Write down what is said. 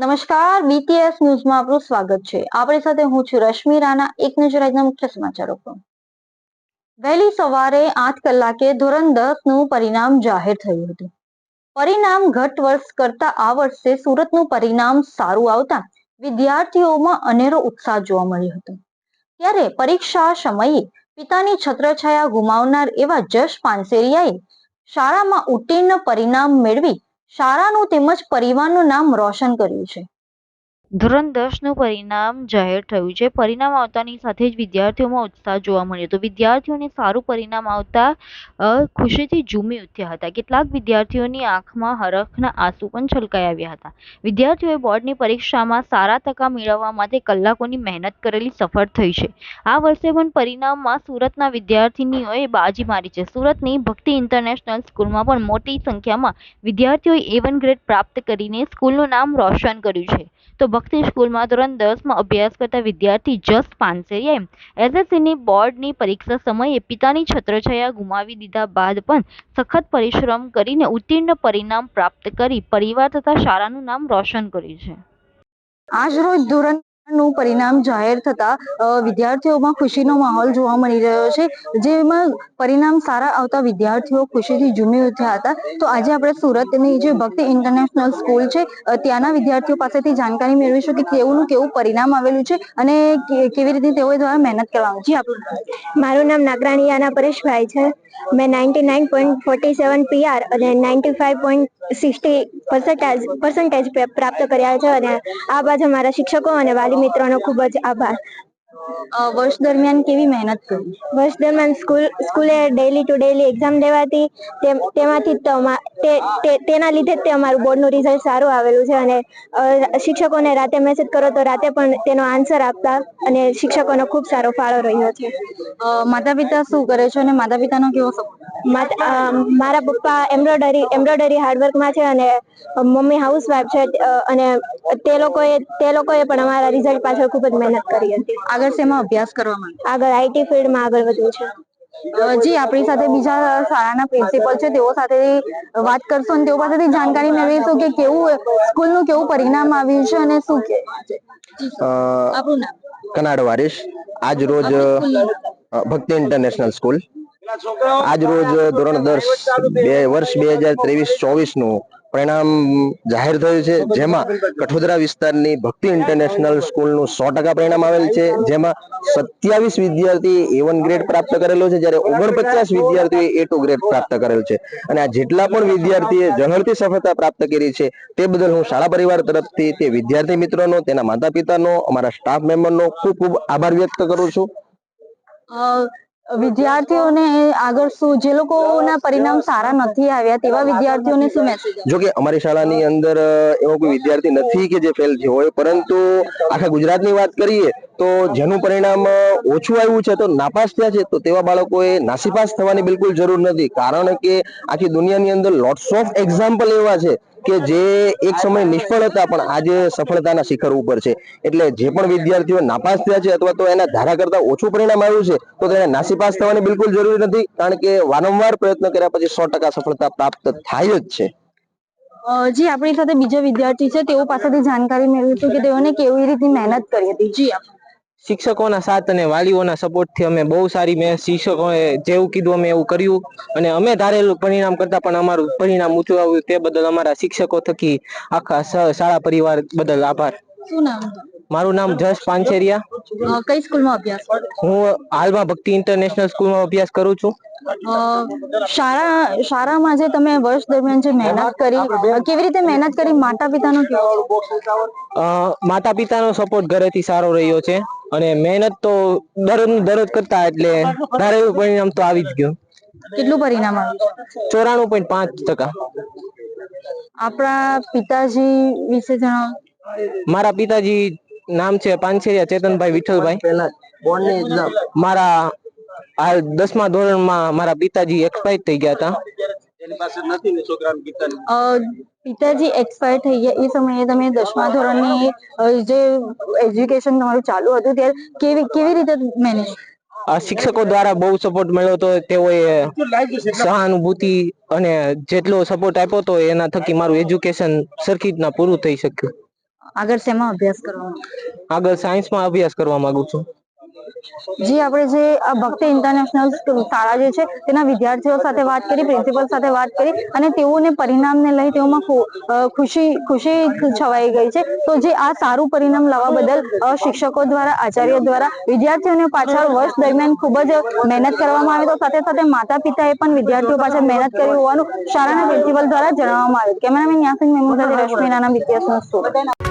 નમસ્કાર બીટીએસ ન્યૂઝમાં આપનું સ્વાગત છે. આપણી સાથે હું છું રશ્મિ રાણા. એક નજર આજના મુખ્ય સમાચારો પર. વહેલી સવારે આઠ કલાકે ધોરણ દસનું પરિણામ જાહેર થયું હતું. પરિણામ ઘટ વર્ષ કરતા આ વર્ષે સુરતનું પરિણામ સારું આવતા વિદ્યાર્થીઓમાં અનેરો ઉત્સાહ જોવા મળ્યો હતો. ત્યારે પરીક્ષા સમયે પિતાની છત્રછાયા ગુમાવનાર એવા જશ પાનસેરિયાએ શાળામાં ઉત્તીર્ણ પરિણામ મેળવી શાળાનું તેમજ પરિવારનું નામ રોશન કર્યું છે. ધોરણ દસનું પરિણામ જાહેર થયું છે. પરિણામ આવતાની સાથે જ વિદ્યાર્થીઓમાં ઉત્સાહ જોવા મળ્યો હતો વિદ્યાર્થીઓને સારું પરિણામ આવતા ખુશીથી ઝૂમી ઉઠ્યા હતા. કેટલાક વિદ્યાર્થીઓની આંખમાં હરખના આંસુ પણ છલકાઈ આવ્યા હતા. વિદ્યાર્થીઓએ બોર્ડની પરીક્ષામાં સારા ટકા મેળવવા માટે કલાકોની મહેનત કરેલી સફળ થઈ છે. આ વર્ષે પણ પરિણામમાં સુરતના વિદ્યાર્થીનીઓએ બાજી મારી છે. સુરતની ભક્તિ ઇન્ટરનેશનલ સ્કૂલમાં પણ મોટી સંખ્યામાં વિદ્યાર્થીઓએ એ વન ગ્રેડ પ્રાપ્ત કરીને સ્કૂલનું નામ રોશન કર્યું છે. તો ભક્તિ સ્કૂલમાં ધોરણ દસમાં અભ્યાસ કરતા વિદ્યાર્થી જસ પાનસેરિયાએ એસએસસીની બોર્ડની પરીક્ષા સમયે પિતાની છત્રછાયા ગુમાવી દીધા બાદ પણ સખત પરિશ્રમ કરીને ઉત્તીર્ણ પરિણામ પ્રાપ્ત કરી પરિવાર તથા શાળાનું નામ રોશન કર્યું છે. આજ રોજ ધોરણ નું પરિણામ જાહેર થતા વિદ્યાર્થીઓમાં ખુશીનો માહોલ જોવા મળી રહ્યો છે. જેમાં પરિણામ સારા આવતા વિદ્યાર્થીઓ ખુશીથી ઝૂમી ઉઠ્યા હતા. તો આજે આપણે સુરતની જે ભક્તિ ઇન્ટરનેશનલ સ્કૂલ છે ત્યાંના વિદ્યાર્થીઓ પાસેથી જાણકારી મેળવીશું કે કેવું કેવું પરિણામ આવેલું છે અને કેવી રીતે તેઓ દ્વારા મહેનત કરવાનું. છે આપણું મારું નામ નાગરાણી આના પરેશભાઈ છે. મેં ninety nine point forty seven PR અને ninety five point sixty percentage percentage પ્રાપ્ત કર્યા છે અને આ બાજુ મારા શિક્ષકો અને વાલી મિત્રોનો ખૂબ જ આભાર. વર્ષ દરમિયાન કેવી મહેનત કરી? વર્ષ દરમિયાન સ્કૂલ સ્કૂલે ડેલી ટુ ડેલી એક્ઝામ દેવાતી તેમાંથી તેના લીધે જ તે અમારું બોર્ડનું રિઝલ્ટ સારું આવેલું છે અને શિક્ષકોને રાતે મેસેજ કરો તો રાતે પણ તેનો આન્સર આપતા અને શિક્ષકોનો ખૂબ સારો ફાળો રહ્યો છે. માતા પિતા શું કરે છે અને માતા પિતાનો કેવો સપોર્ટ? મારા પપ્પા એમ્બ્રોડરી એમ્બ્રોડરી હાર્ડવર્કમાં છે અને મમ્મી હાઉસવાઇફ છે અને તે લોકોએ તે લોકોએ પણ અમારા રિઝલ્ટ પાછળ ખૂબ જ મહેનત કરી હતી. આગળ શેમાં અભ્યાસ કરવા માંગે? આગળ આઈટી ફિલ્ડમાં આગળ વધવું છે. જી આપણી સાથે બીજા શાળાના પ્રિન્સિપલ છે તેઓ સાથે વાત કરશો અને તેઓ પાસેથી જાણકારી મેળવીશું કે કેવું સ્કૂલનું કેવું પરિણામ આવ્યું છે અને શું કે કનાડ વારીશ આજ રોજ ભક્તિ ઇન્ટરનેશનલ સ્કૂલ. આજ રોજ ધોરણ દસ બે વર્ષ બે હજાર ત્રેવીસ, ચોવીસનું પરિણામ જાહેર થયું છે. જેમાં કઠોદરા વિસ્તારની ભક્તિ ઇન્ટરનેશનલ સ્કૂલનું સો ટકા પરિણામ આવેલ છે. જેમાં સત્યાવીસ વિદ્યાર્થી એ વન ગ્રેડ પ્રાપ્ત કરેલો છે, જ્યારે ઓગણપચાસ વિદ્યાર્થીઓએ એ ટુ ગ્રેડ પ્રાપ્ત કરેલ છે. અને આ જેટલા પણ વિદ્યાર્થીએ ઝળહળતી સફળતા પ્રાપ્ત કરી છે, તે બદલ હું શાળા પરિવાર તરફથી તે વિદ્યાર્થી મિત્રોનો, તેના માતા પિતાનો અમારા સ્ટાફ મેમ્બરનો ખૂબ ખૂબ આભાર વ્યક્ત કરું છું. વિદ્યાર્થીઓને આગળ શું જે લોકોના પરિણામ સારા નથી આવ્યા તેવા વિદ્યાર્થીઓને શું મેસેજ જો કે અમારી શાળાની અંદર એવો કોઈ વિદ્યાર્થી નથી કે જે ફેલ થયો હોય પરંતુ આખા ગુજરાતની વાત કરીએ તો જેનું પરિણામ ઓછું આવ્યું છે તો નાપાસ થયા છે તો તેવા બાળકોએ નાસીપાસ થવાની બિલકુલ જરૂર નથી. કારણ કે આખી દુનિયાની અંદર લોટ્સ ઓફ એક્ઝામ્પલ એવા છે કે જે એક સમય નિષ્ફળ હતા, પણ આજે સફળતાના શિખર ઉપર છે. એટલે જે પણ વિદ્યાર્થીઓ નાપાસ થયા છે અથવા તો એના ધારા કરતા ઓછું પરિણામ આવ્યું છે, તો તેને નાસીપાસ થવાની બિલકુલ જરૂર નથી, કારણ કે વારંવાર પ્રયત્ન કર્યા પછી સો ટકા સફળતા પ્રાપ્ત થાય જ છે. જી, આપણી સાથે બીજા વિદ્યાર્થી છે, તેઓ પાસેથી જાણકારી મેળવી હતી કે તેઓને કેવી રીતે મહેનત કરી હતી. જી આપ શિક્ષકોના સાથ અને વાલીઓના સપોર્ટથી અમે બહુ સારી મેં શિક્ષકોએ જેવું કીધું અમે એવું કર્યું. અને અમે ધારેલું પરિણામ કરતા પણ અમારું પરિણામ ઊંચું આવ્યું તે બદલ અમારા શિક્ષકો થકી આખા શાળા પરિવાર બદલ આભાર. શું નામ? મારું નામ જશ પાંચેરિયા. કઈ સ્કૂલમાં અભ્યાસ હું હાલમાં ભક્તિ ઇન્ટરનેશનલ સ્કૂલમાં અભ્યાસ કરું છું. શાળા શાળામાં જે તમે વર્ષ દરમિયાન જે મહેનત કરી કેવી રીતે મહેનત કરી? માતા પિતાનો માતા પિતાનો સપોર્ટ ઘરેથી સારો રહ્યો છે. અને મહેનત તો દરરોજ દરરોજ કરતા એટલે ધારેલું પરિણામ તો આવી જ ગયું. કેટલું પરિણામ આવ્યું ચોરાણું પોઈન્ટ પાંચ ટકા. આપણા પિતાજી વિશે જણાવો. મારા પિતાજી નામ છે પાનછેરિયા ચેતનભાઈ વિઠ્ઠલભાઈ. મારા હાલ દસમા ધોરણમાં મારા પિતાજી એક્સપાયર થઈ ગયા હતા. અ, પિતાજી એક્સપાયર થઈ ગયા. એ સમયે તમે દસમા ધોરણની જે એજ્યુકેશન તમારું ચાલુ હતું ત્યારે કેવી કેવી રીતે મેનેજ શિક્ષકો દ્વારા બહુ સપોર્ટ મળ્યો હતો તેઓએ સહાનુભૂતિ અને જેટલો સપોર્ટ આપ્યો હતો એના થકી મારું એજ્યુકેશન સરખી રીતના પૂરું થઈ શક્યું. આગળ શેમાં અભ્યાસ કરવાનો? આગળ સાયન્સમાં અભ્યાસ કરવા માંગુ છું. જે આપણે જે આ ઇન્ટરનેશનલ શાળા જે છે, તેના વિદ્યાર્થીઓ સાથે વાત કરી પ્રિન્સિપલ સાથે વાત કરી અને તેઓને પરિણામને લઈ તેઓમાં ખુશી ખુશી છવાઈ ગઈ છે. તો જે આ સારું પરિણામ લાવવા બદલ શિક્ષકો દ્વારા, આચાર્ય દ્વારા, વિદ્યાર્થીઓને પાછળ વર્ષ દરમિયાન ખૂબ જ મહેનત કરવામાં આવી. તો સાથે સાથે માતા પિતાએ પણ વિદ્યાર્થીઓ પાછળ મહેનત કરી હોવાનું શાળાના પ્રિન્સિપલ દ્વારા જણાવવામાં આવ્યું. કેમેરામેન યાસીન મેમુ રશ્મિ નાના સ્ટુડિયો